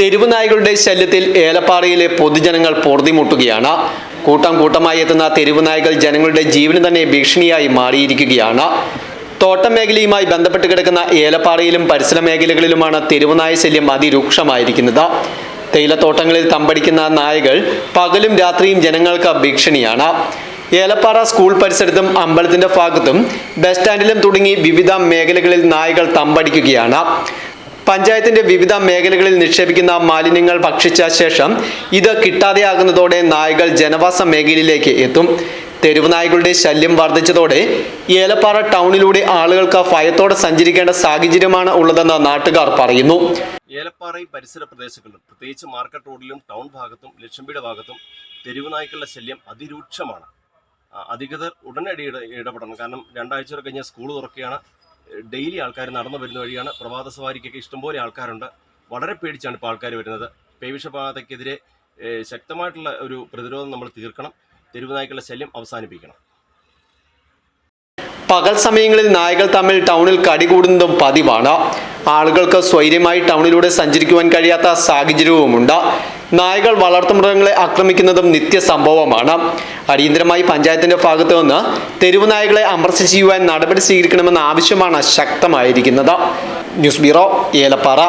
തെരുവ് നായ്ക്കളുടെ ശല്യത്തിൽ ഏലപ്പാറയിലെ പൊതുജനങ്ങൾ പൊറുതിമുട്ടുകയാണ്. കൂട്ടം കൂട്ടമായി എത്തുന്ന തെരുവ് നായ്കൾ ജനങ്ങളുടെ ജീവന് തന്നെ ഭീഷണിയായി മാറിയിരിക്കുകയാണ്. തോട്ടം മേഖലയുമായി ബന്ധപ്പെട്ട് കിടക്കുന്ന ഏലപ്പാറയിലും പരിസര മേഖലകളിലുമാണ് തെരുവുനായ ശല്യം അതിരൂക്ഷമായിരിക്കുന്നത്. തേയിലത്തോട്ടങ്ങളിൽ തമ്പടിക്കുന്ന നായകൾ പകലും രാത്രിയും ജനങ്ങൾക്ക് ഭീഷണിയാണ്. ഏലപ്പാറ സ്കൂൾ പരിസരത്തും അമ്പലത്തിന്റെ ഭാഗത്തും ബസ് സ്റ്റാൻഡിലും തുടങ്ങി വിവിധ മേഖലകളിൽ നായകൾ തമ്പടിക്കുകയാണ്. പഞ്ചായത്തിന്റെ വിവിധ മേഖലകളിൽ നിക്ഷേപിക്കുന്ന മാലിന്യങ്ങൾ ഭക്ഷിച്ച ശേഷം ഇത് കിട്ടാതെയാകുന്നതോടെ നായകൾ ജനവാസ മേഖലയിലേക്ക് എത്തും. തെരുവ് നായകളുടെ ശല്യം വർദ്ധിച്ചതോടെ ഏലപ്പാറ ടൗണിലൂടെ ആളുകൾക്ക് ഭയത്തോടെ സഞ്ചരിക്കേണ്ട സാഹചര്യമാണ് ഉള്ളതെന്ന് നാട്ടുകാർ പറയുന്നു. ഏലപ്പാറയും പരിസര പ്രദേശങ്ങളിലും പ്രത്യേകിച്ച് മാർക്കറ്റ് റോഡിലും ടൗൺ ഭാഗത്തും ലക്ഷംവീട് ഭാഗത്തും തെരുവ് നായ്ക്കളുടെ ശല്യം അതിരൂക്ഷമാണ്. അധികൃതർ ഉടനടി ഇടപെടണം. കാരണം രണ്ടാഴ്ച കഴിഞ്ഞാൽ സ്കൂൾ തുറക്കുകയാണ്. ഡെയിലി ആൾക്കാർ നടന്നു വരുന്ന വഴിയാണ് പ്രഭാത സവാരിക്കൊക്കെ ഇഷ്ടംപോലെ ആൾക്കാരുണ്ട്. വളരെ പേടിച്ചാണ് ഇപ്പോൾ ആൾക്കാർ വരുന്നത്. പേവിഷപാതയ്ക്കെതിരെ ശക്തമായിട്ടുള്ള ഒരു പ്രതിരോധം നമ്മൾ തീർക്കണം. തെരുവ് നായ്ക്കളുടെ ശല്യം അവസാനിപ്പിക്കണം. പകൽ സമയങ്ങളിൽ നായകൾ തമ്മിൽ ടൗണിൽ കടി കൂടുന്നതും പതിവാണ്. ആളുകൾക്ക് സ്വൈര്യമായി ടൗണിലൂടെ സഞ്ചരിക്കുവാൻ കഴിയാത്ത സാഹചര്യവുമുണ്ട്. നായകൾ വളർത്തുമൃഗങ്ങളെ ആക്രമിക്കുന്നതും നിത്യസംഭവമാണ്. അടിയന്തരമായി പഞ്ചായത്തിന്റെ ഭാഗത്തു നിന്ന് തെരുവ് നായകളെ അമർച്ച ചെയ്യുവാൻ നടപടി സ്വീകരിക്കണമെന്ന ആവശ്യമാണ് ശക്തമായിരിക്കുന്നത്. News bureau Elappara.